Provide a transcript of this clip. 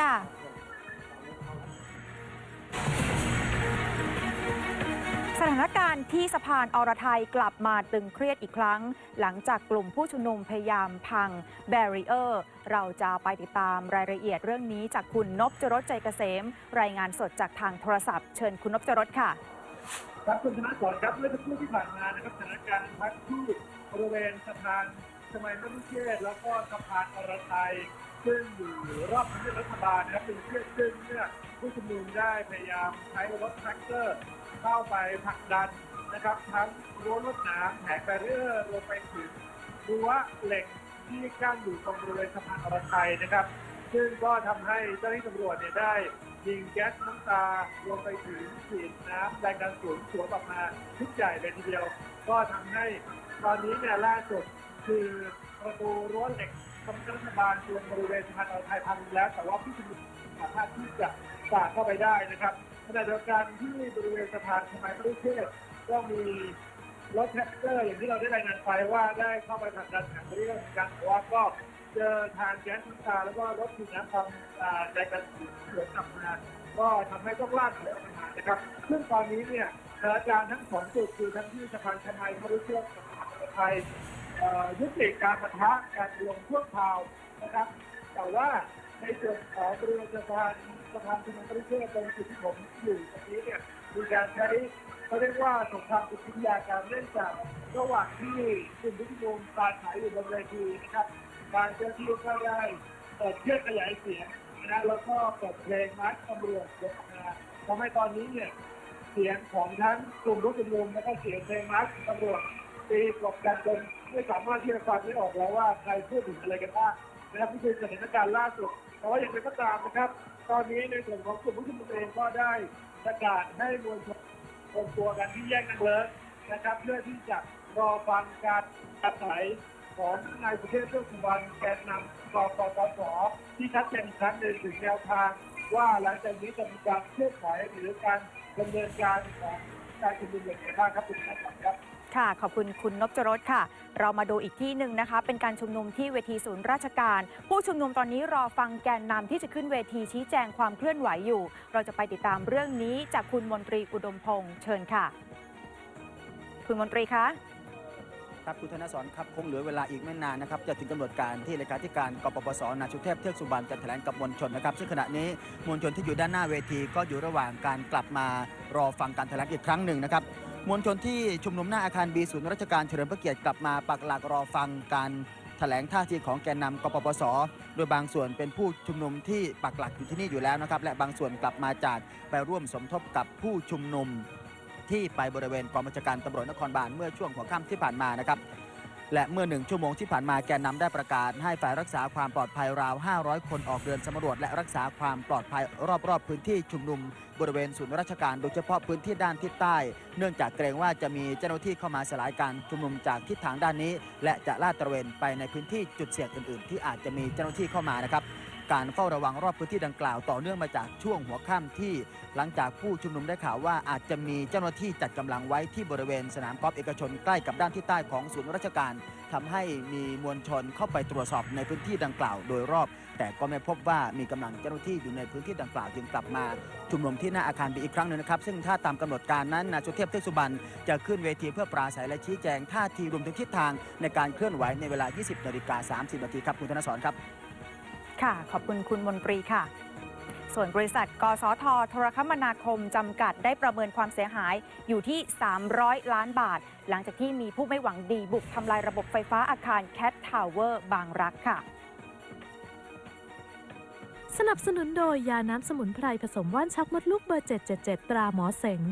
จ้าสถานการณ์ที่สะพานอรไทยกลับมาตึงเครียดอีกครั้ง หลังจากกลุ่มผู้ชุมนุมพยายามพังแบรีเออร์ เราจะไปติดตามรายละเอียดเรื่องนี้จากคุณนพจรสใจเกษม รายงานสดจากทางโทรศัพท์ เชิญคุณนพจรสค่ะ ครับคุณธนกรครับเมื่อสักครู่ที่ผ่านมานะครับสถานการณ์พักที่บริเวณสะพาน สมัยมรุเชษแล้วก็สะพานอรไทยซึ่งอยู่รอบทำเนียบรัฐบาลนะครับเป็นเชือกซึ่งเนี่ยผู้ชุมนุมได้พยายามใช้รถแทรกเตอร์ เข้าไปผลักดันนะครับ ทั้งรั้วรถหนามแผงแบรีเอร์รวมไปถึงรั้วเหล็กที่กั้นอยู่ตรงบริเวณสะพานอรไทยนะครับ ซึ่งก็ทำให้เจ้าหน้าที่ตำรวจเนี่ยได้ยิงแก๊สน้ำตารวมไปถึงฉีดน้ำแรงดันสูงสวนออกมาทุกใหญ่เลยทีเดียว ก็ทำให้ตอนนี้เนี่ยล่าสุด คือประตูรั้วเหล็กทำรัฐบาลตรงบริเวณสะพานอรไทยพังแล้ว แต่ว่าผู้ชุมนุมสามารถที่จะฝ่าเข้าไปได้นะครับขณะเดียวกันที่บริเวณสะพานสมัยพระรุเทพก็มีรถแท็กเตอร์อย่างที่เราได้รายงานไปว่าได้เข้าไปผลักดันแผงเรื่องกันแต่ว่าก็เจอทางแก๊สน้ำตาแล้วก็รถฉีดน้ำทำอ่าแรงดันสูงสวนกลับมาก็ทำให้ต้องลากถอยออกมานะครับ ซึ่งตอนนี้เนี่ยสถานการณ์ทั้งสองจุดคือทั้งที่สะพานชมัยพรุเชือกกับสะพานไทย ยุติการปะทะการรวมชั่วคราวนะครับ แต่ว่าในส่วนของบริเวณสะพานสะพานชมัยพรุเชือตรงจุดที่ผมอยู่ตรงนี้เนี่ยมีการใช้เขาเรียกว่าสงครามจิตวิทยาการเล่นจากระหว่างที่กลุ่มผู้ชุมนุมปาศรัยอยู่บนเวทีนะครับทางเจ้าที่ก็ได้เปิดเครื่องขยายเสียงนะแล้วก็เปิดเพลงมาร์ชตำรวจยกมาทำให้ตอนนี้เนี่ยเสียงของทั้งกลุ่มผู้ชุมนุมแล้วก็เสียงเพลงมาร์ชตำรวจ ตีกลบกันจนไม่สามารถที่จะฟังได้ออกแล้วว่าใครพูดถึงอะไรกันบ้างนะครับนี่คือสถานการณ์ล่าสุด แต่ว่าอย่างไรก็ตามนะครับ ตอนนี้ในส่วนของกลุ่มผู้ชุมนุมเองก็ได้ประกาศให้มวลชนรวมตัวกันที่แยกนังเลิศนะครับ เพื่อที่จะรอฟังการปราศัยของนายสุเทพเทือกสุวรรณแกนนำกปปสที่ชัดเจนอีกครั้งหนึ่งถึงแนวทาง ว่าหลังจากนี้จะมีการเคลื่อนไหวหรือการดำเนินการของการชุมนุมอย่างไรบ้างครับคุณผู้ชมครับ ค่ะ ขอบคุณคุณนพจรสค่ะ เรามาดูอีกที่หนึ่งนะคะ เป็นการชุมนุมที่เวทีศูนย์ราชการ ผู้ชุมนุมตอนนี้รอฟังแกนนำที่จะขึ้นเวทีชี้แจงความเคลื่อนไหวอยู่ เราจะไปติดตามเรื่องนี้จากคุณมนตรีอุดมพงษ์เชิญค่ะ คุณมนตรีคะครับคุณธนสรครับคงเหลือเวลาอีกไม่นานนะครับจะถึงกำหนดการที่เลขาธิการกปปสนายสุเทพเทือกสุบรรณจะแถลงกับมวลชนนะครับซึ่งขณะนี้มวลชนที่อยู่ด้านหน้าเวทีก็อยู่ระหว่างการกลับมารอฟังการแถลงอีกครั้งหนึ่งนะครับ มวลชนที่ชุมนุมหน้าอาคารบีศูนย์ราชการเฉลิมพระเกียรติกลับมาปักหลักรอฟังการแถลงท่าทีของแกนนำกปปส โดยบางส่วนเป็นผู้ชุมนุมที่ปักหลักอยู่ที่นี่อยู่แล้วนะครับ และบางส่วนกลับมาจากไปร่วมสมทบกับผู้ชุมนุมที่ไปบริเวณกองบัญชาการตำรวจนครบาลเมื่อช่วงหัวค่ำที่ผ่านมานะครับ และเมื่อหนึ่งชั่วโมงที่ผ่านมาแกนนำได้ประกาศ ให้ฝ่ายรักษาความปลอดภัยราว 500 คนออกเดินสำรวจ และรักษาความปลอดภัยรอบๆ พื้นที่ชุมนุม บริเวณศูนย์ราชการโดยเฉพาะพื้นที่ด้านทิศใต้ เนื่องจากเกรงว่าจะมีเจ้าหน้าที่เข้ามาสลายการชุมนุมจากทิศทางด้านนี้ และจะลาดตระเวนไปในพื้นที่จุดเสี่ยงอื่น ๆ ที่อาจจะมีเจ้าหน้าที่เข้ามานะครับ การเฝ้าระวังรอบพื้นที่ดังกล่าวต่อเนื่องมาจากช่วงหัวค่ำที่ หลังจากผู้ชุมนุมได้ข่าวว่าอาจจะมีเจ้าหน้าที่จัดกำลังไว้ที่บริเวณสนามกอล์ฟเอกชนใกล้กับด้านที่ใต้ของศูนย์ราชการทำให้มีมวลชนเข้าไปตรวจสอบในพื้นที่ดังกล่าวโดยรอบ แต่ก็ไม่พบว่ามีกำลังเจ้าหน้าที่อยู่ในพื้นที่ดังกล่าวจึงกลับมาชุมนุมที่หน้าอาคารบีอีกครั้งหนึ่งนะครับซึ่งถ้าตามกำหนดการนั้นนายสุเทพเทือกสุบรรณจะขึ้นเวทีเพื่อปราศัยและชี้แจงท่าทีรวมถึงทิศทางในการเคลื่อนไหวในเวลา 20นาฬิกา30นาทีครับคุณธนสรครับ ค่ะ ขอบคุณคุณมนตรีค่ะ ส่วนบริษัท กสทโทรคมนาคม จำกัดได้ประเมินความเสียหายอยู่ที่ 300 ล้านบาท หลังจากที่มีผู้ไม่หวังดีบุกทำลายระบบไฟฟ้าอาคารแคททาวเวอร์บางรักค่ะสนับสนุนโดยยาน้ำสมุนไพรผสมว่านชักมดลูกเบอร์ 777 ตราหมอเสง